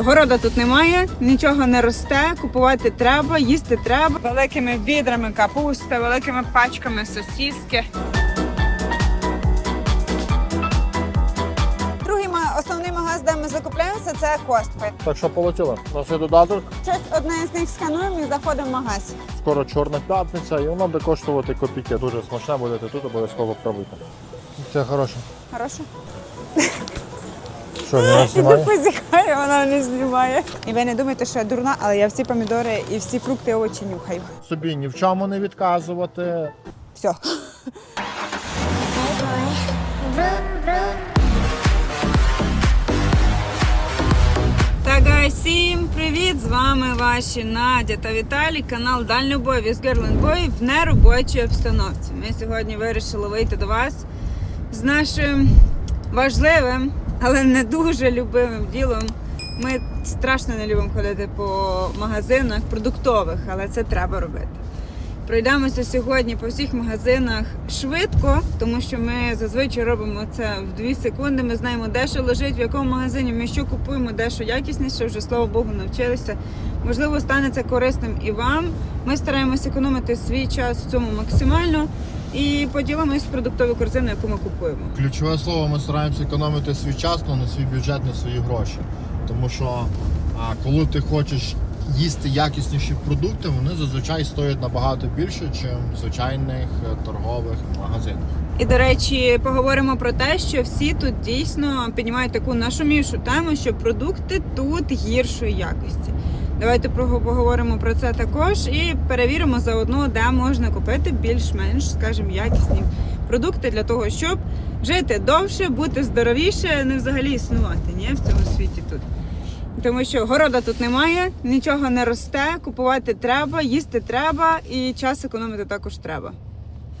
Города тут немає, нічого не росте, купувати треба, їсти треба. Великими відрами капусти, великими пачками сосіски. Другий основний магаз, де ми закупляємося, це Костки. Так що полетіли. У нас є додаток, Щось одне з них скануємо і заходимо в магаз. скоро чорна п'ятниця, і воно буде коштувати копійки. Дуже смачне будете тут, обов'язково пробуйте. Це хороше. Хорошо. Що, не знімає? позіхаю, вона не знімає. І ви не думайте, що я дурна, але я всі помідори і всі фрукти овочі нюхаю. Собі ні в чому не відказувати. Все. Гай, всім привіт! З вами ваші Надя та Віталій, канал Дальнобой з Герлендбой в неробочій обстановці. Ми сьогодні вирішили вийти до вас з нашим важливим, але не дуже любимим ділом. Ми страшно не любимо ходити по магазинах продуктових, але це треба робити. Пройдемося сьогодні по всіх магазинах швидко, тому що ми зазвичай робимо це в 2 секунди. Ми знаємо, де що лежить, в якому магазині ми що купуємо, де що якісніше. Вже слава Богу, навчилися. Можливо, стане це корисним і вам. Ми стараємося економити свій час в цьому максимально і поділимось продуктову корзину, яку ми купуємо. Ключове слово, ми стараємося економити свій час, але не свій бюджет, не свої гроші. Тому що а, коли ти хочеш їсти якісніші продукти, вони зазвичай стоять набагато більше, ніж в звичайних е, торгових магазинах. І до речі, поговоримо про те, що всі тут дійсно піднімають таку нашумівшу тему, що продукти тут гіршої якості. Давайте поговоримо про це також і перевіримо заодно, де можна купити більш-менш, скажімо, якісні продукти для того, щоб жити довше, бути здоровіше, не взагалі існувати ні, в цьому світі тут. Тому що города тут немає, нічого не росте, купувати треба, їсти треба і час економити також треба.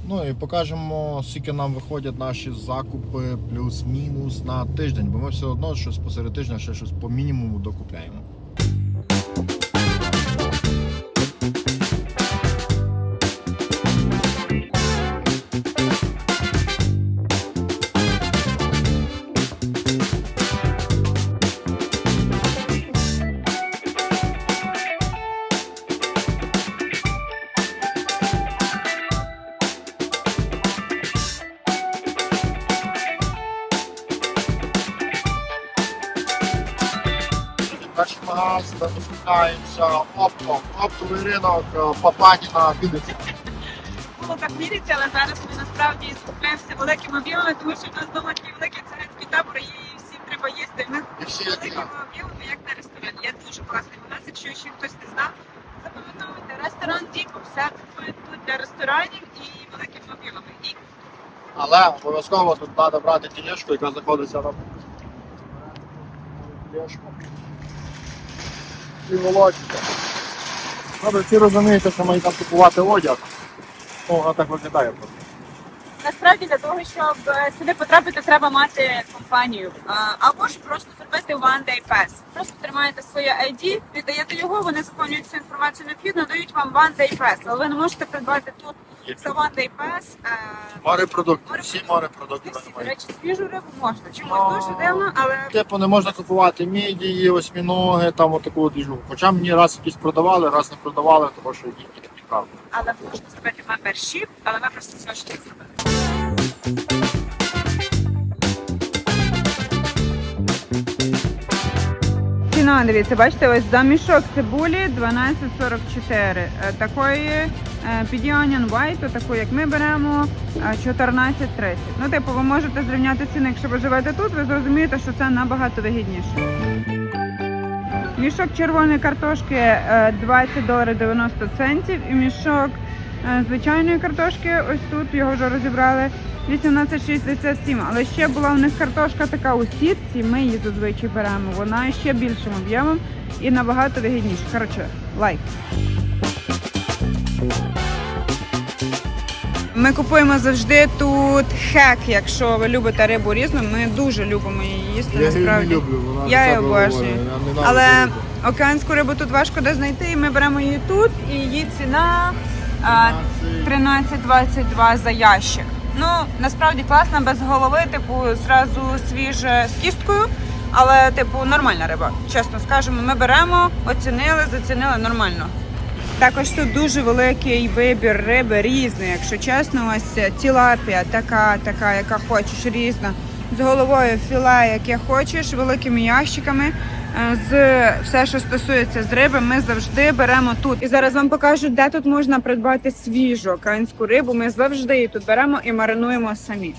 Ну і покажемо, скільки нам виходять наші закупи плюс-мінус на тиждень, бо ми все одно щось посеред тижня ще щось по мінімуму докупляємо. Де ми оптом. Оптовий ринок е, Папаніна Вінниці. було так віриться, але зараз ми насправді скупляємося великими об'ємами, тому що в нас вдома такий великий циганський табор і всім треба їсти. Ми великими я. об'ємами, як на ресторані. Є дуже класний магаз, якщо ще хтось не знав. Запам'ятовуйте ресторан Діпо. Все тут для ресторанів і великими об'ємами. І Але обов'язково тут треба брати тілешку, яка знаходиться на тілешку. І волочиться. Добре, всі розумієте, що ми там купувати одяг. Ну, воно так виглядає просто. насправді для того, щоб е, сюди потрапити, треба мати компанію. Або ж просто зробити One Day Pass. Просто тримаєте своє ID, віддаєте його, вони заповнюють всю інформацію необхідну, дають вам One Day Pass. Але ви не можете придбати тут Day Pass. е, Морепродукти, всі морепродукти. Всі, до речі, свіжу рибу можна. Чомусь дуже дивно, але Типу не можна купувати мідії, осьміноги, там отаку двіжу. Хоча мені раз якісь продавали, раз не продавали, тому що їх не цікаво. але можна зробити мембершіп, але ми просто цього ще не зробили. Ціна, дивіться, бачите, ось за мішок цибулі 12,44. Е, Такої е, Onion White, таку як ми беремо, е, 14,30. Ну, типу, ви можете зрівняти ціни, якщо ви живете тут, ви зрозумієте, що це набагато вигідніше. Мішок червоної картошки е, 20 доларів 90 центів і мішок е, звичайної картошки, ось тут його вже розібрали, 18,67. Але ще була у них картошка така у сітці, ми її зазвичай беремо. Вона ще більшим об'ємом і набагато вигідніше. Коротше, лайк. Ми купуємо завжди тут хек, якщо ви любите рибу різну. Ми дуже любимо її їсти. насправді. вона Я її обожнюю. Але океанську рибу тут важко де знайти, і ми беремо її тут, і її ціна а, 13,22 за ящик. Ну, насправді класна, без голови, типу, зразу свіже з кісткою. Але, типу, нормальна риба. Чесно скажемо, ми беремо, оцінили, зацінили нормально. Також тут дуже великий вибір риби різний, якщо чесно, ось тілапія, така, така, яка хочеш, різна. З головою філе, яке хочеш, великими ящиками. Е, З все, що стосується з риби, ми завжди беремо тут. І зараз вам покажу, де тут можна придбати свіжу океанську рибу. Ми завжди її тут беремо і маринуємо самі.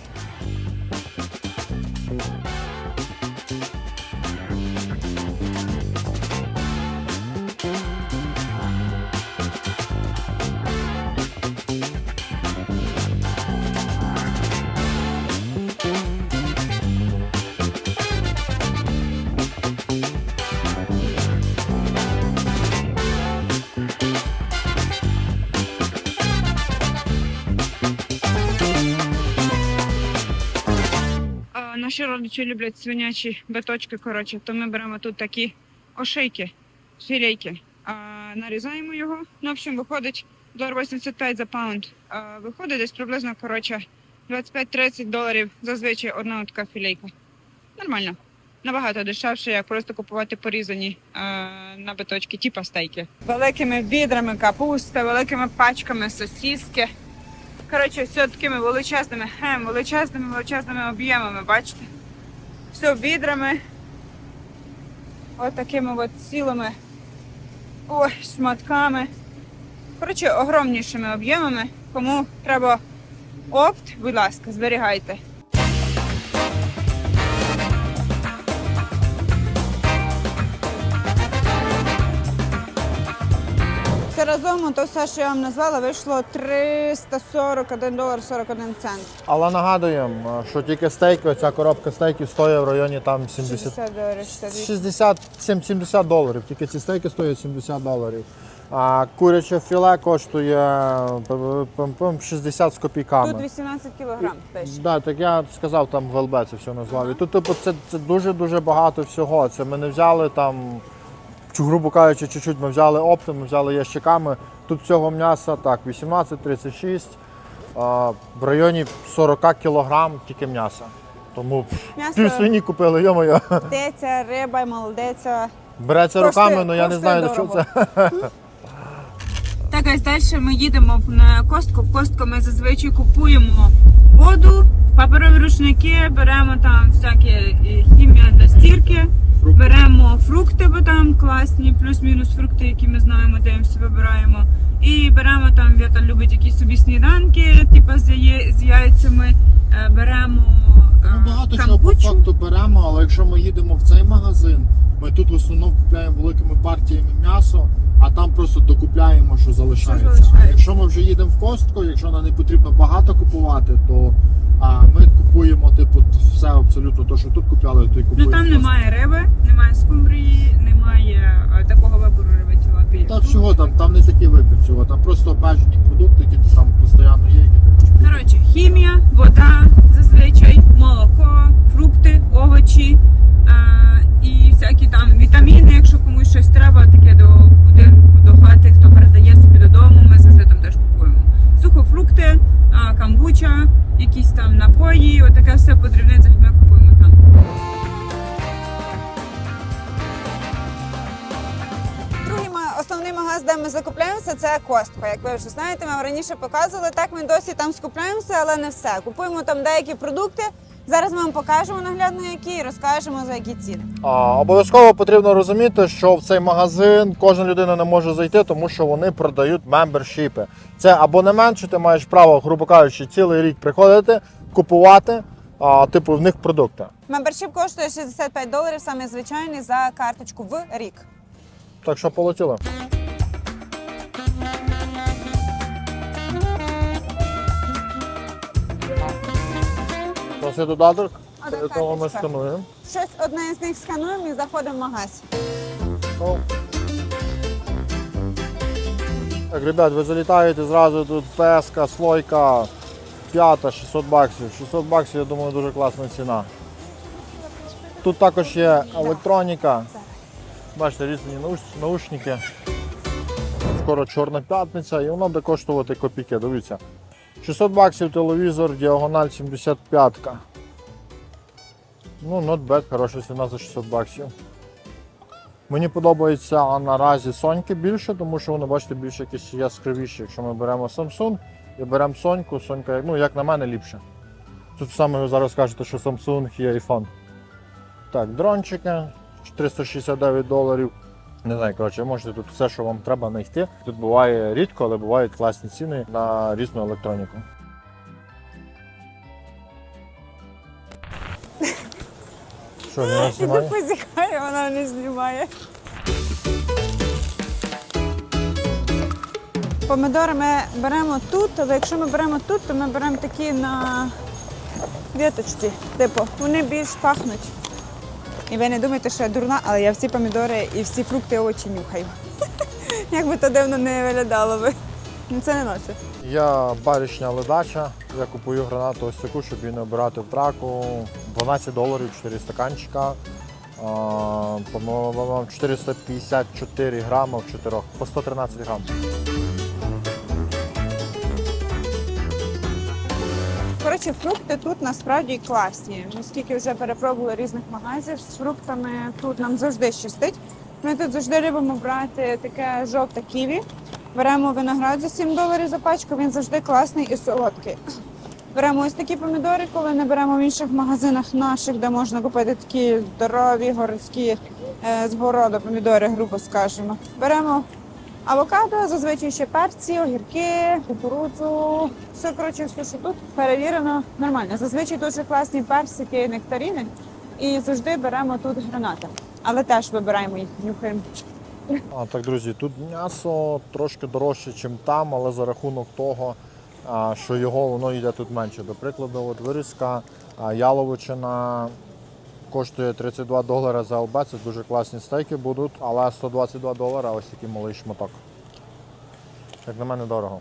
Родичі люблять свинячі биточки, коротше, то ми беремо тут такі ошейки, філейки. А, нарізаємо його. Ну, в общем, виходить 2,85 за паунд. А, виходить десь приблизно, коротше, 25-30 доларів зазвичай одна така філейка. Нормально. Набагато дешевше, як просто купувати порізані е, на биточки, типа стейки. Великими відрами капуста, великими пачками сосіски. Коротше, все такими величезними, хем, величезними, величезними об'ємами, бачите? Все бідрами. От такими от цілими ой, шматками. Коротше, огромнішими об'ємами. Кому треба опт, будь ласка, зберігайте. Разом, то все, що я вам назвала, вийшло 341 долар 41 цент. Але нагадуємо, що тільки стейки, ця коробка стейків стоїть в районі там 70 60 доларів, 68. 60-70 доларів. Тільки ці стейки стоять 70 доларів. А куряче філе коштує пм-пм, 60 з копійками. Тут 18 кілограм пише. Да, так я сказав там в ЛБ це все назвав. І тут, типу, це, це дуже-дуже багато всього. Це ми не взяли там, грубо кажучи, чуть-чуть ми взяли оптом, ми взяли ящиками. Тут всього м'яса так, 18-36, а, в районі 40 кілограм тільки м'яса. Тому М'ясо- пів свині купили, йо-моє. Молодеця, риба, молодеця. Береться Коштує- руками, але я не коштує знаю, до чого дорого. це. Так, ось далі ми їдемо в- на костку. В костку ми зазвичай купуємо воду, паперові рушники, беремо там всякі е, хімія для стірки, беремо фрукти, бо там класні, плюс-мінус фрукти, які ми знаємо, де ми всі вибираємо. І беремо там, Віта любить якісь собі сніданки, типу з, яє, з яйцями. Е, Беремо Ми багато чого по факту беремо, але якщо ми їдемо в цей магазин, ми тут в основному купляємо великими партіями м'ясо, а там просто докупляємо, що залишається. залишається. А якщо ми вже їдемо в костку, якщо нам не потрібно багато купувати, то а, ми купуємо типу все абсолютно те, що тут купляли, то й Ну там немає риби, немає скумбрії, немає е, такого вибору риби тілапії. Та всього там, там не такий вибір всього, там просто обмежені продукти, які там постійно є, які ти можеш Коротше, хімія, вода, зазвичай, молоко, фрукти, овочі е, і всякі там вітаміни, якщо комусь щось треба, таке до будинку, до хати, хто передає собі додому, ми завжди там теж купуємо. Сухофрукти, камбуча, якісь там напої, отаке все по дрібницях ми купуємо там. Другий основний магаз, де ми закупляємося, це Костко. Як ви вже знаєте, ми раніше показували. Так ми досі там скупляємося, але не все. Купуємо там деякі продукти. Зараз ми вам покажемо наглядно, які і розкажемо за які ціни. А, обов'язково потрібно розуміти, що в цей магазин кожна людина не може зайти, тому що вони продають мембершіпи. Це абонемент, що ти маєш право, грубо кажучи, цілий рік приходити, купувати, а, типу, в них продукти. Мембершип коштує 65 доларів, саме звичайний за карточку в рік. Так що полетіли. Нас додаток, Одна ми карточка. скануємо. Щось одне з них скануємо і заходимо в магаз. Ну. Так, ребят, ви залітаєте зразу тут песка, слойка, п'ята, 600 баксів. 600 баксів, я думаю, дуже класна ціна. Тут також є електроніка. Бачите, різні науш- наушники. Скоро чорна п'ятниця і воно буде коштувати копійки. Дивіться. 600 баксів телевізор, діагональ 75. Ну, bad, хороша ціна за 600 баксів. Мені подобається наразі Соньки більше, тому що вони, бачите, більш якісь яскравіші. Якщо ми беремо Samsung і беремо Соньку, Сонька, ну, як на мене, ліпше. Тут саме ви зараз кажете, що Samsung і iPhone. Так, дрончики 369 доларів. Не знаю, коротше, можете тут все, що вам треба знайти. Тут буває рідко, але бувають класні ціни на різну електроніку. Що, не Іду знімає? позіхає, вона не знімає. Помидори ми беремо тут, але якщо ми беремо тут, то ми беремо такі на віточці. Типу, вони більш пахнуть. І ви не думайте, що я дурна, але я всі помідори і всі фрукти очі нюхаю. Як би то дивно не виглядало би. Ну це не наше. Я баришня ледача. Я купую гранату ось таку, щоб її не обирати в траку. 12 доларів 4 стаканчика. По-моєму, 454 грама в 4, по 113 грам. Коротше, фрукти тут насправді класні. Ми скільки вже перепробували різних магазів з фруктами, тут нам завжди щастить. Ми тут завжди любимо брати таке жовте ківі. Беремо виноград за 7 доларів за пачку, він завжди класний і солодкий. Беремо ось такі помідори, коли не беремо в інших магазинах наших, де можна купити такі здорові городські е, з помідори, грубо скажемо. Беремо Авокадо, зазвичай ще перці, огірки, кукурудзу. Все коротше, все, що тут перевірено нормально. Зазвичай дуже класні персики, нектаріни. І завжди беремо тут гранати. Але теж вибираємо їх, нюхаємо. А, так, друзі, тут м'ясо трошки дорожче, ніж там, але за рахунок того, що його воно йде тут менше. До прикладу, от вирізка яловичина коштує 32 долари за ЛБ. Це дуже класні стейки будуть, але 122 долари ось такий малий шматок. Як на мене дорого.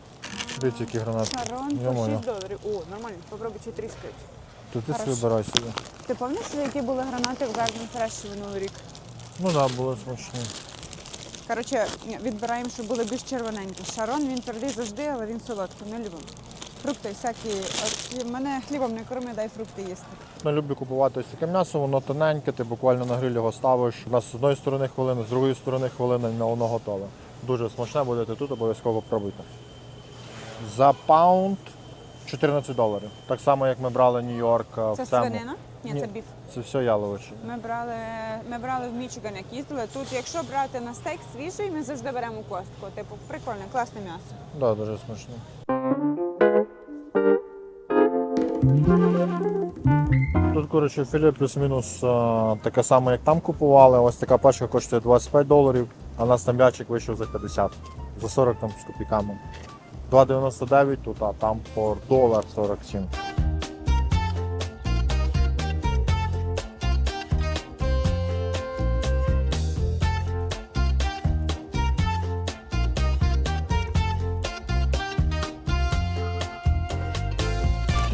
Дивіться, які гранати. Шарон по 6 доларів. О, нормально, попробуй чи тріскають. Тут ти Хорошо. вибирай собі. Ти пам'ятаєш, які були гранати в Garden Fresh минулий рік? Ну так, да, були смачні. Коротше, відбираємо, щоб були більш червоненькі. Шарон він твердий завжди, але він солодкий. Не любимо. Фрукти всякі. От мене хлібом не корми, дай фрукти їсти. Я люблю купувати ось таке м'ясо, воно тоненьке, ти буквально на гриль його ставиш. У нас з одної сторони хвилина, з другої сторони хвилина, і воно готове. Дуже смачне, будете тут, обов'язково пробуйте. За паунд 14 доларів. Так само, як ми брали Нью-Йорк е, Це в цьому. свинина? Ні, це біф. Це все яловичі. Ми брали, ми брали в Мічиган, як їздили. Тут, якщо брати на стейк свіжий, ми завжди беремо костку. Типу, прикольне, класне м'ясо. Да, дуже смачно. Тут, коротше, філе плюс-мінус е, таке саме, як там купували. Ось така пачка коштує 25 доларів, а у нас там м'ячик вийшов за 50, за 40 там з копійками. 2,99 тут, а там по долар 47.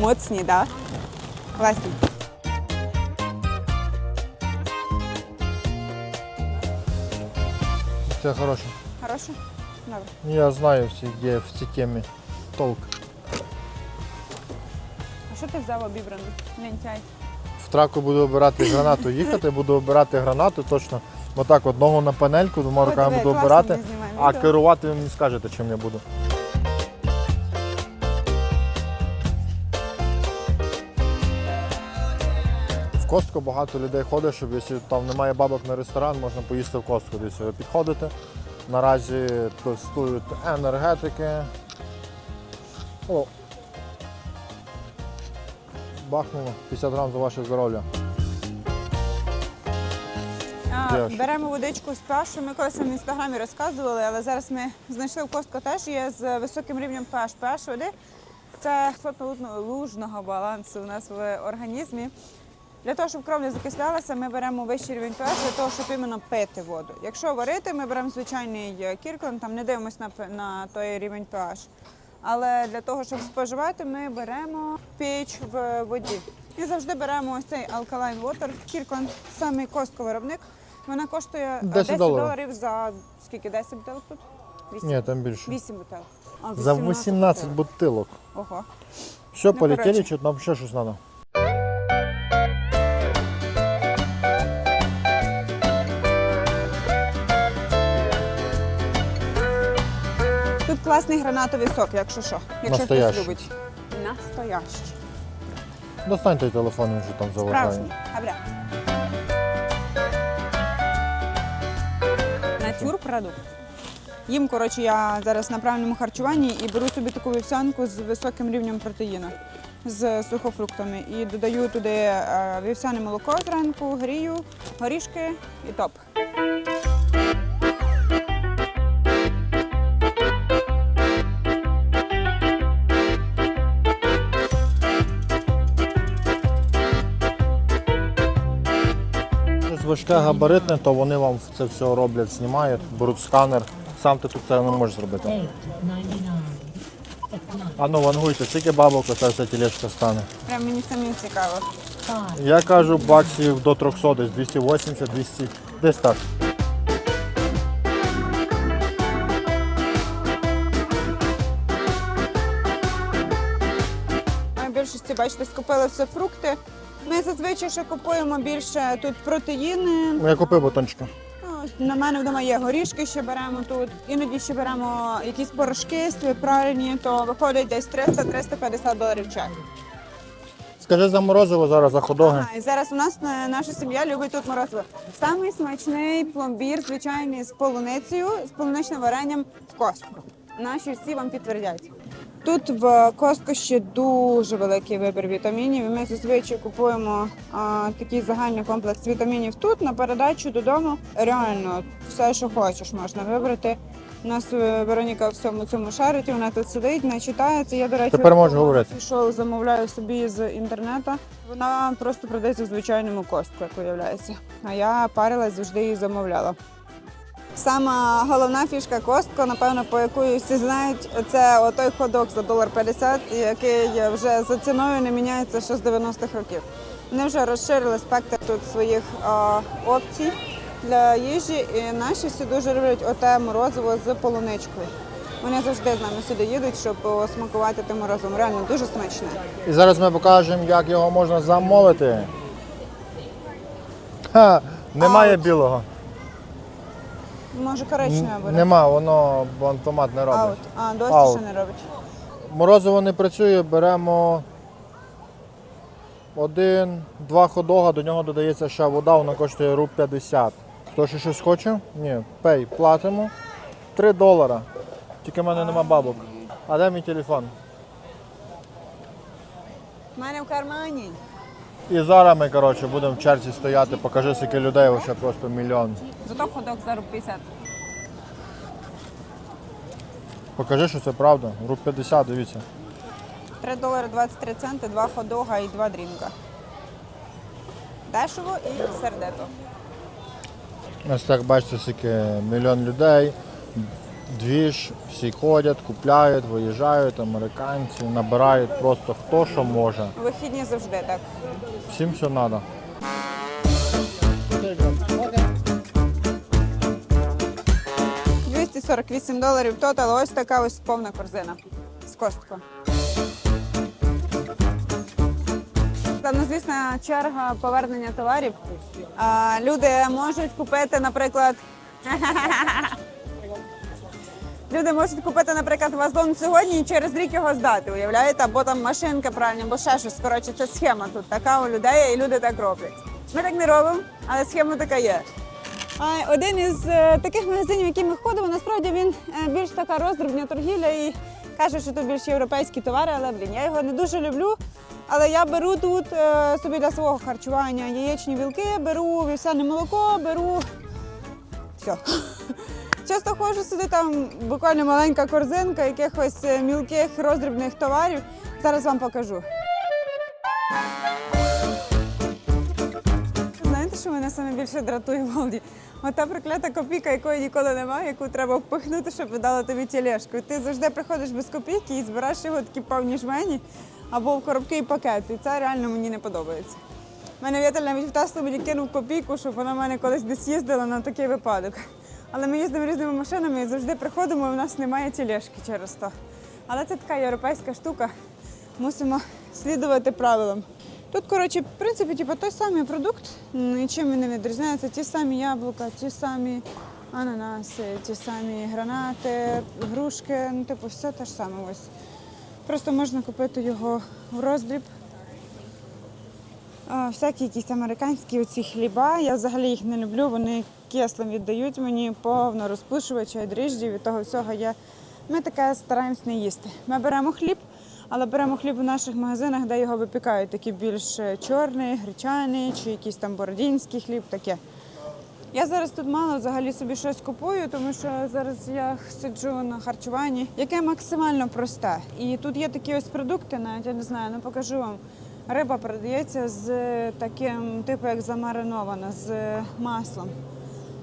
Моцні. Да? Класні. Це хороше. Хороше? Добре. Я знаю всі, де в цій темі толк. А що ти взяв обібрану? Лентяй. В траку буду обирати гранату їхати, буду обирати гранату точно. Отак одного на панельку, двома руками буду обирати. А керувати ви мені скажете, чим я буду. Костко багато людей ходить, щоб якщо там немає бабок на ресторан, можна поїсти в Костко. Десь ви підходите. Наразі тестують енергетики. О! Бахнуло 50 грам за ваше здоров'я. А, беремо водичку з pH. Ми колись в інстаграмі розказували, але зараз ми знайшли в Костко теж є з високим рівнем pH. pH води це кислотно лужного балансу у нас в організмі. Для того, щоб кров не закислялася, ми беремо вищий рівень pH для того, щоб іменно пити воду. Якщо варити, ми беремо звичайний е, кірклен, там не дивимося на, на той рівень pH. Але для того, щоб споживати, ми беремо pH в воді. І завжди беремо ось цей Alkaline Water, Kirkland, самий костко виробник. Вона коштує е, 10 10 доларів. за скільки? 10 бутилок тут? 8. Ні, там більше. 8 бутилок. А, За 18 бутилок. бутилок. Ого. Все, Ну, полетели, короче. нам ще щось треба. Класний гранатовий сок, якщо що. Якщо Настоящий. хтось любить. Настоящий. Достань той телефон, він вже там заважає. Справжній. Натюрпродукт. Їм, коротше, я зараз на правильному харчуванні і беру собі таку вівсянку з високим рівнем протеїну, з сухофруктами. І додаю туди е, вівсяне молоко зранку, грію, горішки і топ. Важке габаритне, то вони вам це все роблять, знімають, беруть сканер. Сам ти тут це не можеш зробити. А ну вангуйте, скільки бабок оця вся тележка стане. Прям мені самі цікаво. Я кажу, баксів до 300, десь 280, 200, десь так. Більшості, бачите, скупили все фрукти. Ми зазвичай ще купуємо більше тут протеїни. Ну, Я купив батончика. Ну, На мене вдома є горішки, ще беремо тут. Іноді ще беремо якісь порошки правильні, то виходить десь 300-350 доларів чек. Скажи за морозиво зараз, за ходоги. Ага, і зараз у нас е, наша сім'я любить тут морозиво. Самий смачний пломбір, звичайний з полуницею, з полуничним варенням в Костку. Наші всі вам підтвердять. Тут в Костко ще дуже великий вибір вітамінів. і Ми зазвичай купуємо а, такий загальний комплекс вітамінів тут на передачу додому. Реально, все, що хочеш, можна вибрати. У нас е, Вероніка в всьому цьому шарить, вона тут сидить, не читається. Я, до речі, Тепер можеш говорити. Пішов, замовляю собі з інтернету. Вона просто продається в звичайному костку, як виявляється. А я парилась завжди її замовляла. Сама головна фішка костко, напевно, по якої всі знають, це отой ходок за долар 50, який вже за ціною не міняється ще з 90-х років. Вони вже розширили спектр тут своїх а, опцій для їжі, і наші всі дуже люблять оте морозиво з полуничкою. Вони завжди з нами сюди їдуть, щоб смакувати тим морозивом. Реально дуже смачне. І зараз ми покажемо, як його можна замовити. Ха, немає білого. Може, коричневе буде. Нема, воно банкомат не робить. Аут. А, досі Аут. ще не робить. Морозиво не працює, беремо один, два ходога, до нього додається ще вода, вона коштує руб 50. Хто ще щось хоче? Ні, пей, платимо. 3 долара. Тільки в мене нема бабок. А де мій телефон? У мене в кармані. І зараз ми коротше, будемо в черзі стояти, покажи, скільки людей, ще просто мільйон. Зато ходок за руб 50. Покажи, що це правда. Руб 50, дивіться. 3 долари 23 центи, два ходога і два дрінка. Дешево і сердито. Ось так бачите, скільки мільйон людей. Двіж, всі ходять, купляють, виїжджають, американці, набирають просто хто що може. Вихідні завжди так. Всім все треба. – 248 доларів тотал. Ось така ось повна корзина з костко. Там, ну, звісно, черга повернення товарів. Люди можуть купити, наприклад. Люди можуть купити, наприклад, вазон сьогодні і через рік його здати, уявляєте? Або там машинка правильно, або ще щось. Коротше, це схема тут така у людей, і люди так роблять. Ми так не робимо, але схема така є. Один із е, таких магазинів, в які ми ходимо, насправді він е, більш така роздрібна торгівля і каже, що тут більш європейські товари, але блін, я його не дуже люблю. Але я беру тут е, собі для свого харчування яєчні білки, беру вівсяне молоко, беру все. Часто ходжу сюди, там буквально маленька корзинка якихось е, мілких роздрібних товарів. Зараз вам покажу. Знаєте, що мене саме більше дратує в Алді? Ота проклята копійка, якої ніколи немає, яку треба впихнути, щоб видала тобі тележку. І Ти завжди приходиш без копійки і збираєш його такі повні жмені або в коробки і пакети. І це реально мені не подобається. Мене вітель навіть в Теслу мені кинув копійку, щоб вона в мене колись десь їздила на такий випадок. Але ми їздимо різними машинами і завжди приходимо, і в нас немає тележки через то. Але це така європейська штука. Мусимо слідувати правилам. Тут, коротше, в принципі, типу, той самий продукт, нічим він не відрізняється. Ті самі яблука, ті самі ананаси, ті самі гранати, грушки, ну, типу, все те ж саме. Ось. Просто можна купити його в роздріб. Всякі якісь американські оці хліба. Я взагалі їх не люблю, вони кислим віддають мені повно розпушувача і дріжджів. Від того всього я... ми таке стараємось не їсти. Ми беремо хліб, але беремо хліб у наших магазинах, де його випікають, такий більш е, чорний, гречаний чи якийсь там бородінський хліб, таке. Я зараз тут мало взагалі собі щось купую, тому що зараз я сиджу на харчуванні, яке максимально просте. І тут є такі ось продукти, навіть я не знаю, ну покажу вам. Риба продається з таким, типу, як замаринована, з маслом.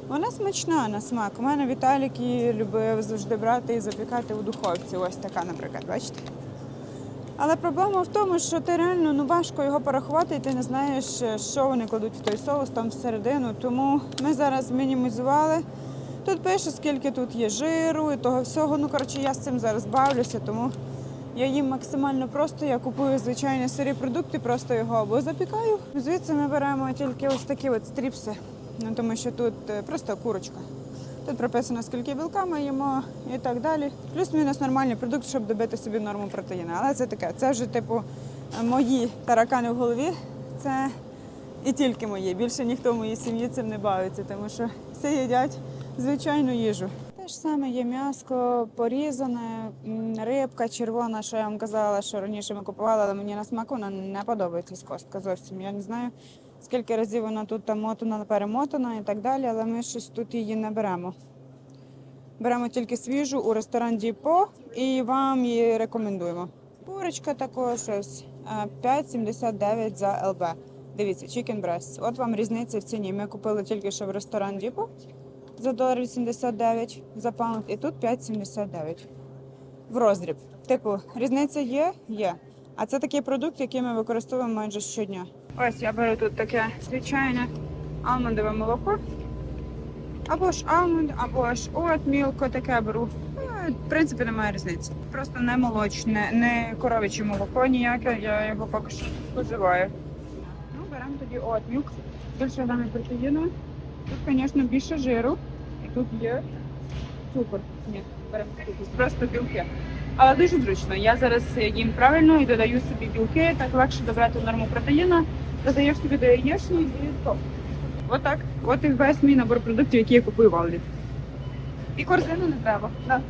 Вона смачна на смак. У мене Віталік її любив завжди брати і запікати у духовці. Ось така, наприклад, бачите? Але проблема в тому, що ти реально ну, важко його порахувати, і ти не знаєш, що вони кладуть в той соус там всередину. Тому ми зараз мінімізували. Тут пише, скільки тут є жиру і того всього. Ну, коротше, я з цим зараз бавлюся, тому я їм максимально просто. Я купую звичайні сирі продукти, просто його або запікаю. Звідси ми беремо тільки ось такі от стріпси, ну, тому що тут е, просто курочка. Тут прописано, скільки білка ми їмо і так далі. Плюс-мінус нормальний продукт, щоб добити собі норму протеїну. Але це таке, це вже типу мої таракани в голові. Це і тільки мої. Більше ніхто в моїй сім'ї цим не бавиться, тому що всі їдять звичайну їжу. Ж саме є м'ясо порізане, рибка червона, що я вам казала, що раніше ми купували, але мені на смак вона не подобається з костка зовсім. Я не знаю, скільки разів вона тут там мотана, перемотана і так далі, але ми щось тут її не беремо. Беремо тільки свіжу у ресторан Діпо і вам її рекомендуємо. Курочка також ось е, 5,79 за ЛБ. Дивіться, chicken breast. От вам різниця в ціні. Ми купили тільки що в ресторан Діпо за долар 89 за паунд, і тут 5,79 в роздріб. Типу, різниця є? Є. А це такий продукт, який ми використовуємо майже щодня. Ось я беру тут таке звичайне алмондове молоко. Або ж алмонд, або ж от мілко таке беру. Е, В принципі, немає різниці. Просто не молочне, не коров'яче молоко ніяке, я його поки що не споживаю. Ну, беремо тоді от мілк. Більше грамів протеїну. Тут, звісно, більше жиру. Тут є цукор. Ні, просто білки. Але дуже зручно. Я зараз їм правильно і додаю собі білки, так легше добрати норму протеїна, Додаєш собі до яєчні і топ. Отак. От і весь мій набор продуктів, які я купую в Алді. І корзину не треба. Да.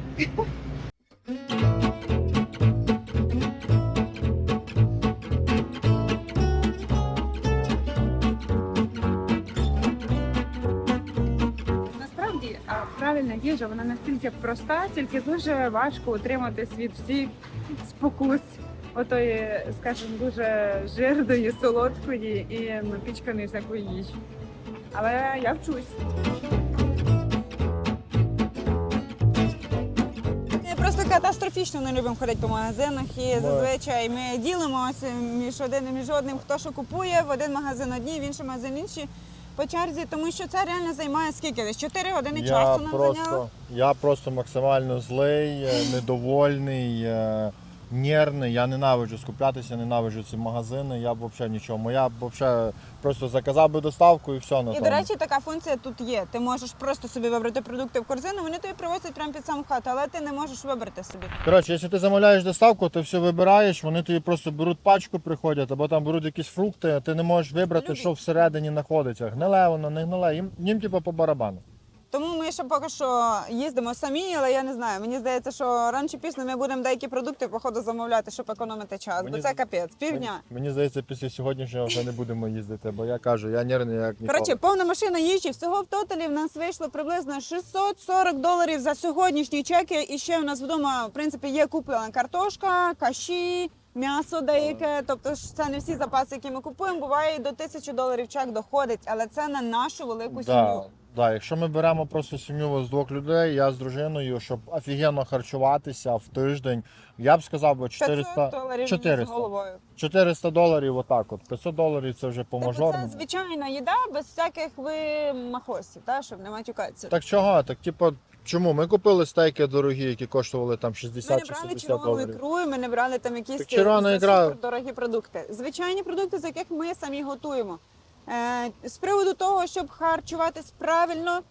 Правильна їжа вона настільки проста, тільки дуже важко утриматись від всіх спокус. Отої, скажімо, дуже жирної, солодкої і напічканої всякої їжі. Але я вчусь. Ми просто катастрофічно не любимо ходити по магазинах і зазвичай ми ділимося між один і між одним, хто що купує, в один магазин одні, в інший магазин інші по черзі, тому що це реально займає скільки десь 4 години Я часу нам просто, зайняло. я просто максимально злий, е, недовольний, е, нервний. Я ненавиджу скуплятися, ненавиджу ці магазини. Я б взагалі нічого. Я б взагалі просто заказав би доставку і все на І, тому. до речі, така функція тут є. Ти можеш просто собі вибрати продукти в корзину, вони тобі привозять прямо під сам хату, але ти не можеш вибрати собі. Коротше, якщо ти замовляєш доставку, ти все вибираєш, вони тобі просто беруть пачку, приходять, або там беруть якісь фрукти, а ти не можеш вибрати, Любі. що всередині знаходиться. Гниле воно, не гниле. Їм, їм типу, по барабану. Тому ми ще поки що їздимо самі, але я не знаю. Мені здається, що рано чи пізно ми будемо деякі продукти походу замовляти, щоб економити час. Мені Бо це капець, півдня. Мені, мені здається, після сьогоднішнього вже не будемо їздити, бо я кажу, я нервний як ніколи. Коротше, повна машина їжі. Всього в тоталі в нас вийшло приблизно 640 доларів за сьогоднішні чеки. І ще у нас вдома, в принципі, є куплена картошка, каші, м'ясо деяке. Тобто ж це не всі запаси, які ми купуємо. Буває і до тисячі доларів чек доходить, але це на нашу велику сім'ю. Да, якщо ми беремо просто сім'ю з двох людей, я з дружиною, щоб офігенно харчуватися в тиждень, я б сказав би 500 400, доларів 400. з головою. 400 доларів отак от. 500 доларів це вже по Тобто мажорному. це звичайна їда без всяких ви махосів, та, щоб не матюкатися. Так чого? Так типу, чому? Ми купили стейки дорогі, які коштували там Ми не брали 70 червону ікру, і ми не брали там якісь Так червона ікра- дорогі продукти. Звичайні продукти, з яких ми самі готуємо. Е, з приводу того, щоб харчуватись правильно,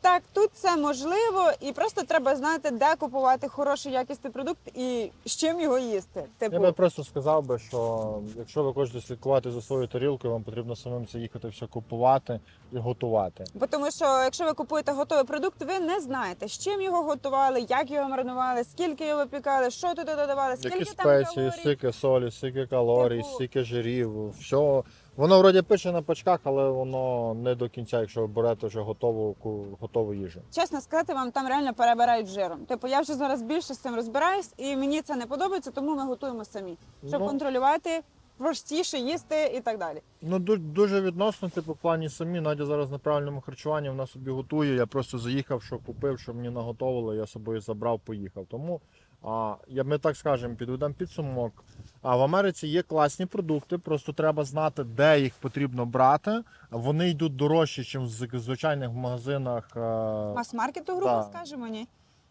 Так, тут це можливо, і просто треба знати, де купувати хороший якісний продукт і з чим його їсти. Я Типу, би просто сказав би, що якщо ви хочете слідкувати за своєю тарілкою, вам потрібно самим це їхати все купувати і готувати. Бо тому що якщо ви купуєте готовий продукт, ви не знаєте, з чим його готували, як його маринували, скільки його випікали, що туди додавали, скільки Які там спеції, калорій. стільки солі, стільки калорій, Типу- стільки жирів, все. Воно вроді пише на пачках, але воно не до кінця, якщо ви берете вже готову готову їжу. Чесно сказати, вам там реально перебирають жиром. Типу, я вже зараз більше з цим розбираюсь, і мені це не подобається, тому ми готуємо самі, щоб Ну. контролювати, простіше їсти і так далі. Ну ду- дуже відносно, типу, в плані самі. Надя зараз на правильному харчуванні, вона собі готує. Я просто заїхав, що купив, що мені наготовили, я собою забрав, поїхав. Тому а, я, ми так скажемо, підведемо підсумок. А в Америці є класні продукти, просто треба знати, де їх потрібно брати. Вони йдуть дорожче, ніж в звичайних магазинах. е, Мас-маркету, грубо Да. скажемо, ні.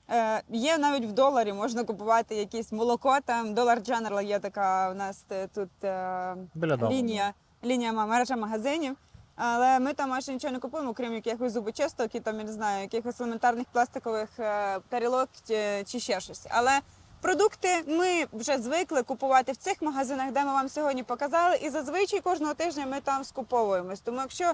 Е, є навіть в доларі, можна купувати якісь молоко. Там Dollar General є така у нас тут е, Біля лінія, лінія мережа магазинів. Але ми там майже нічого не купуємо, крім якихось зубочисток і там, я не знаю, якихось елементарних пластикових е, тарілок чи, чи ще щось. Але продукти ми вже звикли купувати в цих магазинах, де ми вам сьогодні показали. І зазвичай кожного тижня ми там скуповуємось. Тому якщо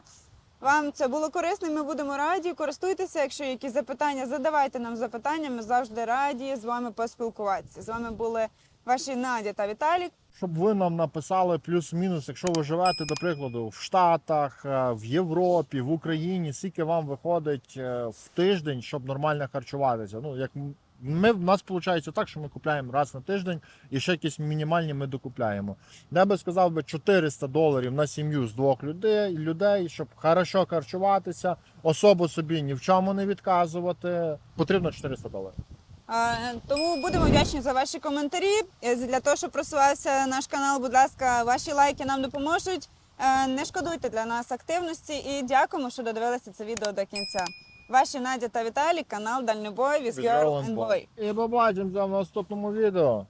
вам це було корисно, ми будемо раді. Користуйтеся. Якщо якісь запитання, задавайте нам запитання. Ми завжди раді з вами поспілкуватися. З вами були ваші Надя та Віталік. Щоб ви нам написали плюс-мінус, якщо ви живете, до прикладу, в Штатах, е, в Європі, в Україні, скільки вам виходить е, в тиждень, щоб нормально харчуватися. Ну, як ми, в нас виходить так, що ми купляємо раз на тиждень і ще якісь мінімальні ми докупляємо. Я би сказав би 400 доларів на сім'ю з двох людей, людей, щоб хорошо харчуватися, особо собі ні в чому не відказувати. Потрібно 400 доларів. Тому будемо вдячні за ваші коментарі. Е, Для того, щоб просувався наш канал, будь ласка, ваші лайки нам допоможуть. Е, Не шкодуйте для нас активності і дякуємо, що додивилися це відео до кінця. Ваші Надя та Віталій, канал Дальнобой Girl and Boy. І побачимося в наступному відео.